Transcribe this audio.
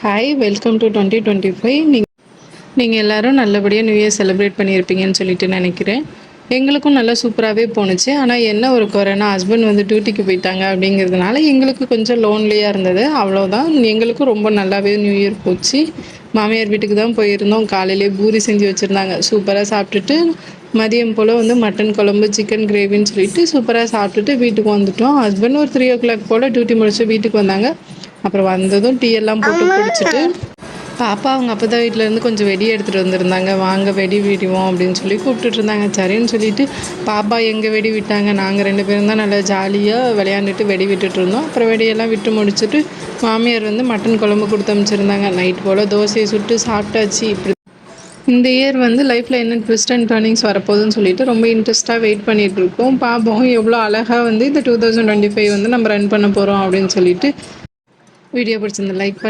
Hi welcome to twenty twenty five நீங்கள் நீங்கள் எல்லோரும் நல்லபடியாக நியூ இயர் செலிப்ரேட் பண்ணியிருப்பீங்கன்னு சொல்லிட்டு நினைக்கிறேன். எங்களுக்கும் நல்லா சூப்பராகவே போணுச்சு. ஆனால் என்ன ஒரு குறைனா ஹஸ்பண்ட் வந்து டியூட்டிக்கு போயிட்டாங்க அப்படிங்கிறதுனால எங்களுக்கு கொஞ்சம் லோன்லியாக இருந்தது. அவ்வளோதான் எங்களுக்கும் ரொம்ப நல்லாவே நியூ இயர் போச்சு. மாமியார் வீட்டுக்கு தான் போயிருந்தோம். காலையிலே பூரி செஞ்சு வச்சுருந்தாங்க. சூப்பராக சாப்பிட்டுட்டு மதியம் போல் வந்து மட்டன் குழம்பு சிக்கன் கிரேவின்னு சொல்லிட்டு சூப்பராக சாப்பிட்டுட்டு வீட்டுக்கு வந்துட்டோம். ஹஸ்பண்ட் ஒரு த்ரீ ஓ கிளாக் போல் டியூட்டி முடிச்சு வீட்டுக்கு வந்தாங்க. அப்புறம் வந்ததும் டீ எல்லாம் போட்டு குடிச்சிட்டு பாப்பா அவங்க அப்பா வீட்டிலேருந்து கொஞ்சம் வெடி எடுத்துகிட்டு வந்திருந்தாங்க. வாங்க வெடி விடுவோம் அப்படின்னு சொல்லி கூப்பிட்டுட்டு இருந்தாங்க. சரின்னு சொல்லிட்டு பாப்பா எங்கே வெடி விட்டாங்க? நாங்கள் ரெண்டு பேரும் தான் நல்லா ஜாலியாக விளையாண்டுட்டு வெடி விட்டுட்டு இருந்தோம். அப்புறம் வெடியெல்லாம் விட்டு முடிச்சுட்டு மாமியார் வந்து மட்டன் குழம்பு கொடுத்து அமைச்சிருந்தாங்க. நைட் போல் தோசையை சுட்டு சாப்பிட்டாச்சு. இப்படி இந்த இயர் வந்து லைஃப்பில் என்ன ட்விஸ்ட் அண்ட் டர்னிங்ஸ் வரப்போகுதுன்னு சொல்லிட்டு ரொம்ப இன்ட்ரெஸ்ட்டாக வெயிட் பண்ணிகிட்டு இருக்கோம். பார்ப்போம் எவ்வளோ அழகாக வந்து இந்த டூ தௌசண்ட் டுவெண்ட்டி ஃபைவ் வந்து நம்ம ரன் பண்ண போகிறோம் அப்படின்னு சொல்லிட்டு வீடியோ பிடிச்சிருந்த லைக் பண்ணி